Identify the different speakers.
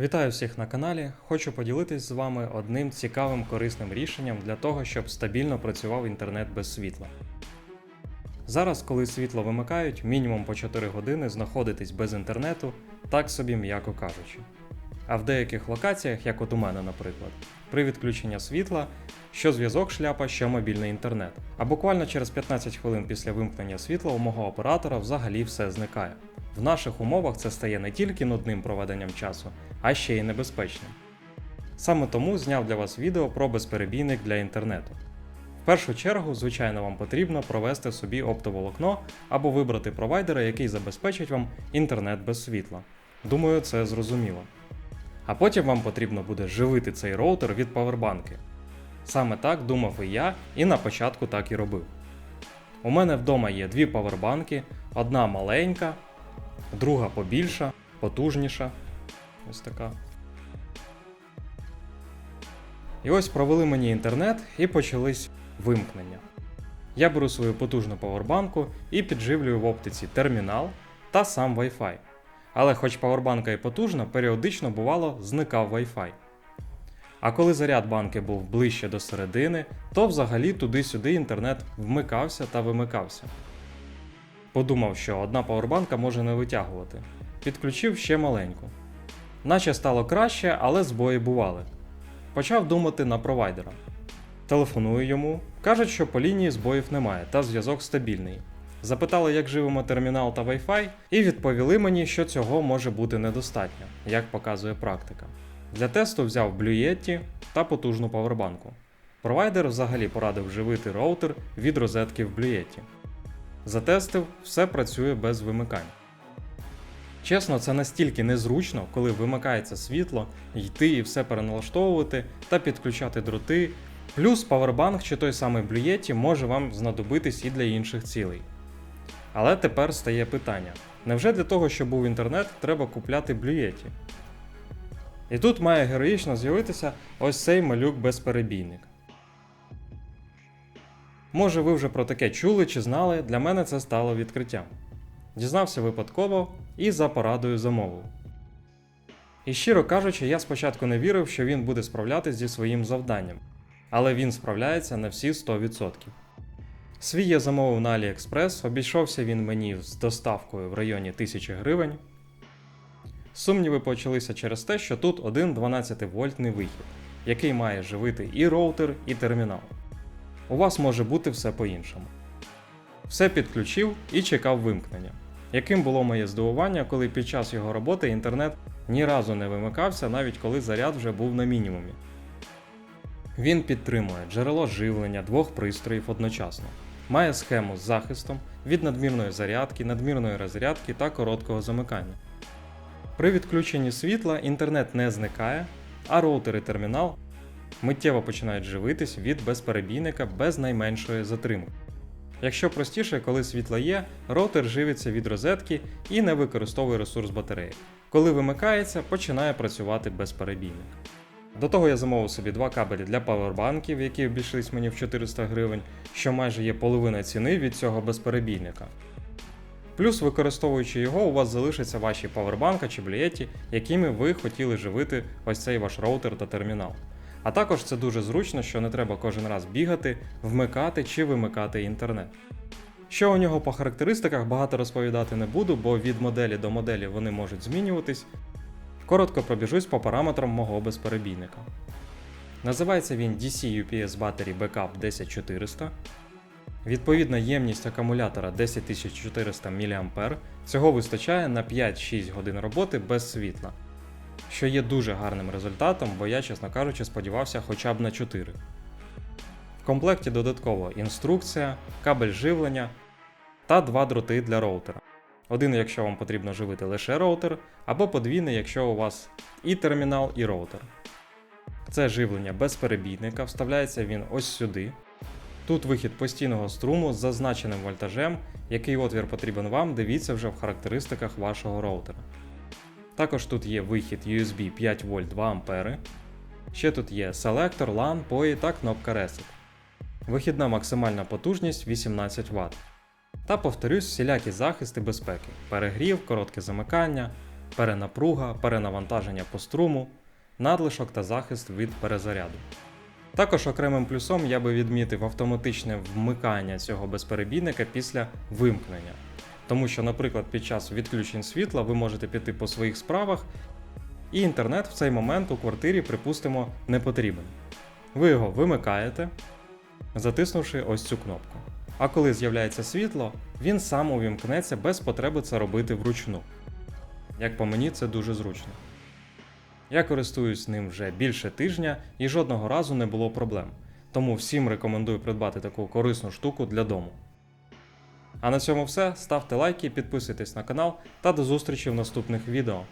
Speaker 1: Вітаю всіх на каналі. Хочу поділитись з вами одним цікавим корисним рішенням для того, щоб стабільно працював інтернет без світла. Зараз, коли світло вимикають, мінімум по 4 години знаходитись без інтернету, так собі м'яко кажучи. А в деяких локаціях, як от у мене, наприклад, при відключенні світла, що зв'язок шляпа, що мобільний інтернет. А буквально через 15 хвилин після вимкнення світла у мого оператора взагалі все зникає. В наших умовах це стає не тільки нудним проведенням часу, а ще й небезпечним. Саме тому зняв для вас відео про безперебійник для інтернету. В першу чергу, звичайно, вам потрібно провести собі оптоволокно або вибрати провайдера, який забезпечить вам інтернет без світла. Думаю, це зрозуміло. А потім вам потрібно буде живити цей роутер від павербанки. Саме так думав і я, і на початку так і робив. У мене вдома є дві павербанки, одна маленька, друга побільша, потужніша. Ось така. І ось провели мені інтернет і почались вимкнення. Я беру свою потужну павербанку і підживлюю в оптиці термінал та сам Wi-Fi. Але хоч павербанка і потужна, періодично бувало зникав Wi-Fi. А коли заряд банки був ближче до середини, то взагалі туди-сюди інтернет вмикався та вимикався. Подумав, що одна павербанка може не витягувати. Підключив ще маленьку. Наче стало краще, але збої бували. Почав думати на провайдера. Телефоную йому, кажуть, що по лінії збоїв немає та зв'язок стабільний. Запитали, як живемо термінал та Wi-Fi, і відповіли мені, що цього може бути недостатньо, як показує практика. Для тесту взяв Blue та потужну павербанку. Провайдер взагалі порадив живити роутер від розетки в Blue. Затестив, все працює без вимикань. Чесно, це настільки незручно, коли вимикається світло, йти і все переналаштовувати та підключати дроти. Плюс павербанк чи той самий Blue може вам знадобитись і для інших цілей. Але тепер стає питання: невже для того, щоб був інтернет, треба купляти Yeti? І тут має героїчно з'явитися ось цей малюк безперебійник. Може, ви вже про таке чули чи знали, для мене це стало відкриттям. Дізнався випадково і за порадою замовив. І щиро кажучи, я спочатку не вірив, що він буде справлятися зі своїм завданням, але він справляється на всі 100%. Свій я замовив на AliExpress, обійшовся він мені з доставкою в районі 1000 гривень. Сумніви почалися через те, що тут один 12 вольтний вихід, який має живити і роутер, і термінал. У вас може бути все по-іншому. Все підключив і чекав вимкнення. Яким було моє здивування, коли під час його роботи інтернет ні разу не вимикався, навіть коли заряд вже був на мінімумі. Він підтримує джерело живлення двох пристроїв одночасно, має схему з захистом від надмірної зарядки, надмірної розрядки та короткого замикання. При відключенні світла інтернет не зникає, а роутер і термінал миттєво починають живитись від безперебійника без найменшої затримки. Якщо простіше, коли світло є, роутер живиться від розетки і не використовує ресурс батареї. Коли вимикається, починає працювати безперебійник. До того я замовив собі два кабелі для павербанків, які обійшлись мені в 400 гривень, що майже є половина ціни від цього безперебійника. Плюс, використовуючи його, у вас залишаться ваші павербанка чи блієті, якими ви хотіли живити ось цей ваш роутер та термінал. А також це дуже зручно, що не треба кожен раз бігати, вмикати чи вимикати інтернет. Що у нього по характеристиках багато розповідати не буду, бо від моделі до моделі вони можуть змінюватись. Коротко пробіжусь по параметрам мого безперебійника. Називається він DC UPS Battery Backup 10400. Відповідна ємність акумулятора 10400 мА. Цього вистачає на 5-6 годин роботи без світла, що є дуже гарним результатом, бо я, чесно кажучи, сподівався хоча б на 4. В комплекті додатково інструкція, кабель живлення та два дроти для роутера. Один, якщо вам потрібно живити лише роутер, або подвійний, якщо у вас і термінал, і роутер. Це живлення без перебійника, вставляється він ось сюди. Тут вихід постійного струму з зазначеним вольтажем, який отвір потрібен вам, дивіться вже в характеристиках вашого роутера. Також тут є вихід USB 5 В 2 А. Ще тут є селектор, LAN, POE та кнопка Reset. Вихідна максимальна потужність 18 Вт. Та повторюсь, всілякі захисти безпеки, перегрів, коротке замикання, перенапруга, перенавантаження по струму, надлишок та захист від перезаряду. Також окремим плюсом я би відмітив автоматичне вмикання цього безперебійника після вимкнення. Тому що, наприклад, під час відключень світла ви можете піти по своїх справах, і інтернет в цей момент у квартирі, припустимо, не потрібен. Ви його вимикаєте, затиснувши ось цю кнопку. А коли з'являється світло, він сам увімкнеться без потреби це робити вручну. Як по мені, це дуже зручно. Я користуюсь ним вже більше тижня і жодного разу не було проблем. Тому всім рекомендую придбати таку корисну штуку для дому. А на цьому все. Ставте лайки, підписуйтесь на канал та до зустрічі в наступних відео.